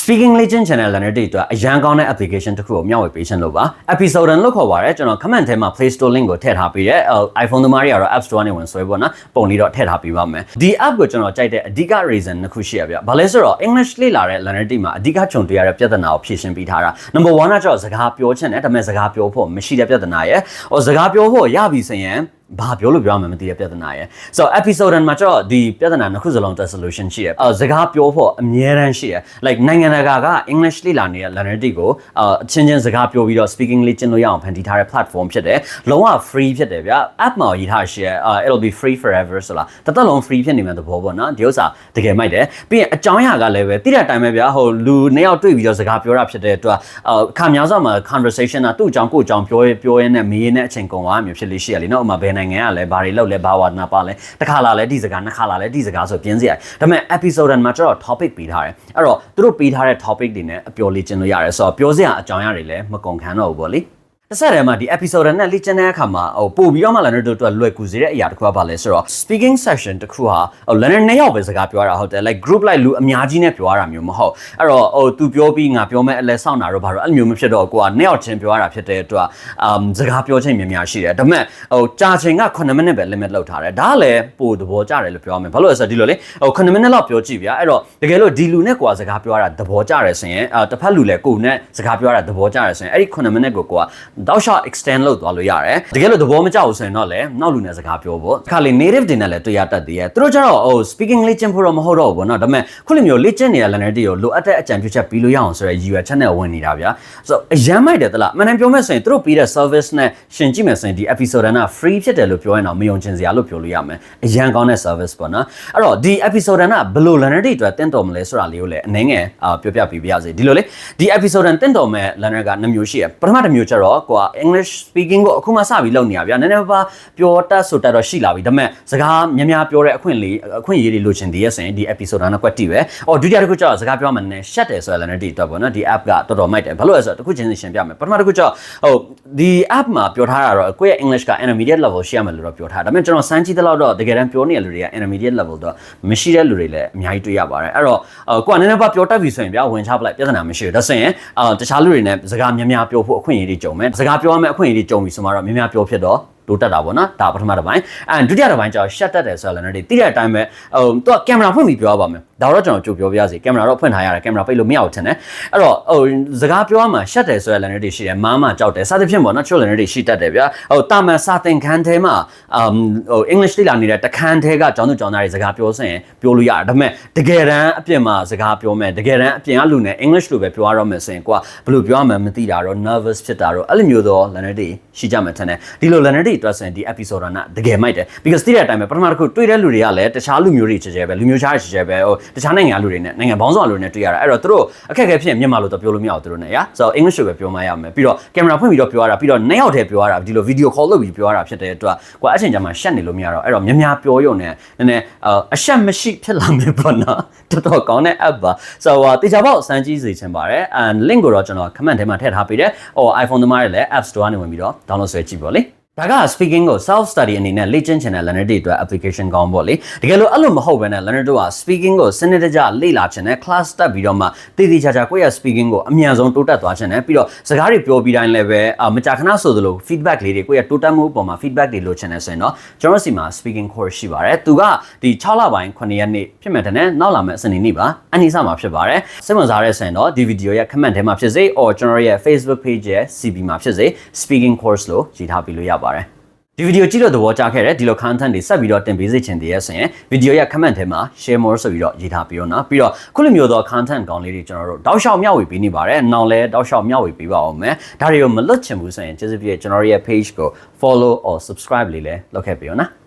Speaking Legend Channel လည်းတဲ့အတွက်အရန်ကောင်းတဲ့ application တစ်ခုကိုမျှဝေပေးရှင်လို့ပါ episode 1လို့ခေါ်ပါတယ်ကျွန်တော် comment ထဲမှာ Play Store link ကိုထည့်ထားပေးတယ်အဲ iPhone သမားတွေကတော့ App Store နဲ့ဝင်ဆွဲပေါ့နော်ပုံလေးတော့ထည့်ထားပေးပါမယ်ဒီ app ကိုကျွန်တော်ကြိုက်တဲ့အဓိက reason တစ်ခုရှိရဗျဘာလဲဆိုတော့ English လေ့လာတဲ့ learner တွေမှာအဓိကခြုံတွေ့ရတဲ့ပြဿနာကိုဖြေရှင်းပေးထားတာ number 1ကကျတော့စကားပြောချင်တယ်ဒါပေမဲ့စကားပြောဖို့မရှိတဲ့ပြဿနာရယ်ဟိုစကားပြောဖို့ရပြီဆိုရင် ဘာပြောလို့ပြောမှမသိတဲ့ပြဿနာရယ် so episode မှာကျတော့ဒီပြဿနာနှစ်ခုစလုံးတက် solution ရှိတယ်အဲစကားပြောဖို့အမြဲတမ်းရှိတယ် like နိုင်ငံတကာက English လေ့လာနေတဲ့ learner တွေကိုအချင်းချင်းစကားပြောပြီးတော့ speaking လေ့ကျင့်လို့ရအောင်ဖန်တီးထားတဲ့ platform ဖြစ်တယ်လုံးဝ free ဖြစ်တယ်ဗျ app မှာရေးထားရှိရယ် it'll be free forever ဆိုလားတသက်လုံး free ဖြစ်နေမှာသဘောပေါ့နော်ဒီဥစ္စာတကယ်မိုက်တယ်ပြီးရင်အကြောင်းအရာကလည်းပဲတိတဲ့အတိုင်းပဲဗျဟိုလူနှစ်ယောက်တွေ့ပြီးတော့စကားပြောတာဖြစ်တဲ့အတွက်အခါများစွာမှာ conversation ကသူ့အကြောင်းကိုယ့်အကြောင်းပြောရပြောရင်းနဲ့မေးရင်းနဲ့အချိန်ကုန်သွားမျိုးဖြစ်လေးရှိရလေနော်ဥမာဘယ်နိုင်ငံကလဲဘာတွေလောက်လဲဘာဝါဒနာပါလဲတစ်ခါလာလဲဒီစကားနှစ်ခါလာလဲဒီစကားဆိုပြင်းစရာဒါပေမဲ့ episode မှာကျတော့ topic ပေးထားတယ်အဲ့တော့သူတို့ပေးထားတဲ့ topic တွေနဲ့အပျော်လေးကျင်လို့ရတယ်ဆိုတော့ပြောစရာအကြောင်းအရာတွေလည်းမကုန်ခန်းတော့ဘူးပေါ့လေ တစ်ဆက်တည်းမှာဒီ episode နဲ့လေ့ကျင့်တဲ့အခါမှာဟိုပို့ပြီးတော့မှ learner တို့အတွက်လွယ်ကူစေတဲ့အရာတစ်ခုကဘာလဲဆိုတော့ speaking session တစ်ခုဟာဟို learner နှစ်ယောက်ပဲစကားပြောရတာဟုတ်တယ် like group like လူအများကြီးနဲ့ပြောရတာမျိုးမဟုတ်အဲ့တော့ဟို तू ပြောပြီးငါပြောမဲ့အလဲစောင့်တာတော့ဘာလို့အဲ့လိုမျိုးမဖြစ်တော့ကိုကနှစ်ယောက်ချင်းပြောရတာဖြစ်တဲ့အတွက် um စကားပြောချိန်များများရှိတယ်ဒါပေမဲ့ဟိုကြာချိန်က9မိနစ်ပဲ limit လောက်ထားတယ်ဒါကလည်းပို့သဘောကျတယ်လို့ပြောရမယ်ဘာလို့လဲဆိုတော့ဒီလိုလေဟို9မိနစ်လောက်ပြောကြည့်ဗျာအဲ့တော့တကယ်လို့ဒီလူနဲ့ကိုကစကားပြောရတာသဘောကျတယ်ဆိုရင်အာတစ်ဖက်လူလည်းကိုနဲ့စကားပြောရတာသဘောကျတယ်ဆိုရင်အဲ့ဒီ9မိနစ်ကိုကိုကတောက်လျှောက် extend လုပ်သွားလို့ရတယ်တကယ်လို့သဘောမကျဘူးဆိုရင်တော့လည်းနောက်လူနဲ့စကားပြောဖို့ခါလေ native တွေနဲ့လည်းတွေ့ရတတ်သေးရဲ့သူတို့ကျတော့ဟို speaking လေ့ကျင့်ဖို့တော့မဟုတ်တော့ဘူးပေါ့နော်ဒါပေမဲ့ခုလိုမျိုးလေ့ကျင့်နေတဲ့ learner တွေကိုလိုအပ်တဲ့အကြံပြုချက်ပြီးလို့ရအောင်ဆိုရယ်ရည်ရွယ်ချက်နဲ့ဝင်နေတာဗျာဆိုတော့အရန်မိုက်တယ်တလားအမှန်တမ်းပြောမယ်ဆိုရင်သူတို့ပေးတဲ့ service နဲ့ရှင်ကြည့်မယ်ဆိုရင်ဒီ episode က free ဖြစ်တယ်လို့ပြောရင်တော့မယုံချင်စရာလို့ပြောလို့ရမယ်အရန်ကောင်းတဲ့ service ပေါ့နော်အဲ့တော့ဒီ episode ကဘယ်လို learner တွေအတွက်တင့်တော်မလဲဆိုတာလေးကိုလည်းအနည်းငယ်ပြောပြပေးပါရစေဒီလိုလေဒီ episode တင့်တော်မဲ့ learner ကနှစ်မျိုးရှိရပထမတစ်မျိုးကျတော့ကိုက English speaking ကိုအခုမှစပြီးလုပ်နေရဗျာနည်းနည်းပါးပြောတတ်ဆိုတတ်တော့ရှိလာပြီဒါပေမဲ့စကားများများပြောတဲ့အခွင့်လေးအခွင့်အရေးတွေလိုချင်သေးရဲ့ဆိုရင်ဒီ episode ကကွက်တီပဲအော်ဒုတိယတစ်ခုကျတော့စကားပြောမှနည်းရှက်တယ်ဆိုရလည်းဒီတော့ပေါ့နော်ဒီ app ကတော်တော်မိုက်တယ်ဘာလို့လဲဆိုတော့တစ်ခုချင်းစီရှင်းပြမယ်ပထမတစ်ခုကျတော့ဟိုဒီ app မှာပြောထားတာတော့ကိုယ့်ရဲ့ English က intermediate level ရှိရမယ်လို့တော့ပြောထားဒါပေမဲ့ကျွန်တော်စမ်းကြည့်တဲ့လောက်တော့တကယ်တမ်းပြောနေတဲ့လူတွေက intermediate level တော့မရှိတဲ့လူတွေလည်းအများကြီးတွေ့ရပါတယ်အဲ့တော့ကိုကနည်းနည်းပါပြောတတ်ပြီဆိုရင်ဗျာဝင်ချပလိုက်ပြဿနာမရှိဘူးဒါဆိုရင်အာတခြားလူတွေနဲ့စကားများများပြောဖို့အခွင့်အရေးတွေကြုံမယ်စကားပြောရမယ့်အခွင့်အရေးတွေကြုံပြီဆိုမှတော့များများပြောဖြစ်တော့ တိုးတက်တာပေါ့နော်ဒါပထမတစ်ပိုင်းအဲဒုတိယတစ်ပိုင်းကျတော့ shut တက်တယ်ဆိုတော့လည်းတိတဲ့အတိုင်းပဲဟိုသူကကင်မရာဖွင့်ပြီးပြောရပါမယ်ဒါတော့ကျွန်တော်ကြိုပြောပြရစီကင်မရာတော့ဖွင့်ထားရတယ်ကင်မရာပိတ်လို့မရဘူးထင်တယ်အဲ့တော့ဟိုစကားပြောရမှာ shut တယ်ဆိုရလည်းတွေရှိတယ်မားမှကြောက်တယ်စသဖြင့်ပေါ့နော်ချို့လည်းတွေရှိတတ်တယ်ဗျာဟိုတာမန်စာသင်ခန်းထဲမှာအမ်ဟို English လေ့လာနေတဲ့တခန်းထဲကကျောင်းသူကျောင်းသားတွေစကားပြောစင်ပြောလို့ရတယ်ဒါပေမဲ့တကယ်တမ်းအပြင်မှာစကားပြောမယ်တကယ်တမ်းအပြင်ကလူနဲ့ English လိုပဲပြောရတော့မယ်ဆိုရင်ကိုကဘယ်လိုပြောရမှန်းမသိတာတော့ nervous ဖြစ်တာတော့အဲ့လိုမျိုးသောလည်းတွေရှိကြမှာထင်တယ်ဒီလိုလည်းတွေအတွက်ဆိုရင်ဒီ episode ဆိုတာကတကယ်မိုက်တယ် because သိတဲ့အတိုင်းပဲပထမတစ်ခုတွေ့တဲ့လူတွေကလည်းတခြားလူမျိုးတွေချေချေပဲလူမျိုးခြားချေချေပဲဟိုတခြားနိုင်ငံလူတွေနဲ့နိုင်ငံပေါင်းစုံလူတွေနဲ့တွေ့ရတာအဲ့တော့သူတို့အခက်အခဲဖြစ်ရင်မြန်မာလိုတော့ပြောလို့မရဘူးသူတို့နဲ့ yeah so English လိုပဲပြောမှရမယ်ပြီးတော့ကင်မရာဖွင့်ပြီးတော့ပြောရတာပြီးတော့နှစ်ယောက်တည်းပြောရတာဒီလို video call လုပ်ပြီးပြောရတာဖြစ်တဲ့အတွက်ကွာအချိန်ကြာမှရှက်နေလို့မရတော့အဲ့တော့များများပြောရုံနဲ့နည်းနည်းအရှက်မရှိဖြစ်လာမယ်ပေါ့နော်တော်တော်ကောင်းတဲ့ app ပါ so တေချာပေါက်စမ်းကြည့်စေချင်ပါတယ် and link ကိုတော့ကျွန်တော် comment ထဲမှာထည့်ထားပေးတယ်ဟို iPhone သမားတွေလည်း App Store ကနေဝင်ပြီးတော့ download ဆွဲကြည့်ပါလေ ဒါက speaking ကို self study အနေနဲ့လေ့ကျင့်ချင်တဲ့ learner တွေအတွက် application ကောင်းပေါ့လေတကယ်လို့အဲ့လိုမဟုတ်ဘဲနဲ့ learner တို့က speaking ကိုစနစ်တကျလေ့လာချင်တဲ့ class တက်ပြီးတော့မှတည်တည်ချာချာကိုယ့်ရဲ့ speaking ကိုအမြန်ဆုံးတိုးတက်သွားချင်တယ်ပြီးတော့စကားတွေပြောပြီးတိုင်းလည်းပဲမကြာခဏဆိုသလို feedback လေးတွေကိုယ့်ရဲ့တိုးတက်မှုပေါ်မှာ feedback တွေလိုချင်တယ်ဆိုရင်တော့ကျွန်တော်စီမှာ speaking course ရှိပါတယ်သူကဒီ6လပိုင်း9ရက်နေ့ဖြစ်မဲ့တဲ့နောက်လာမယ့်စနေနေ့ပါအနည်းစမှာဖြစ်ပါတယ်စိတ်ဝင်စားတဲ့ဆိုရင်တော့ဒီ video ရဲ့ comment ထဲမှာဖြစ်စေ or ကျွန်တော်ရဲ့ Facebook page ရဲ့ CB မှာဖြစ်စေ speaking course လို့ရေးထားပြီးလို့ရပါတယ်ဒီဗီဒီယိုကြည့်လို့သဘောကျခဲ့တဲ့ဒီလို content တွေဆက်ပြီးတော့တင်ပေးစေချင်သေးရဆိုရင်ဗီဒီယိုရဲ့ comment ထဲမှာ share more ဆိုပြီးတော့ရေးထားပြီးတော့နော်ပြီးတော့ခုလိုမျိုးသော content ကောင်းလေးတွေကျွန်တော်တို့တောက်လျှောက်မျှဝေပေးနေပါတယ်။နောက်လည်းတောက်လျှောက်မျှဝေပေးပါအောင်မယ်။ဒါတွေကိုမလွတ်ချင်ဘူးဆိုရင်ကျေးဇူးပြုကျွန်တော်ရဲ့ page ကို follow or subscribe လေးလည်းလုပ်ခဲ့ပေးရောနော်။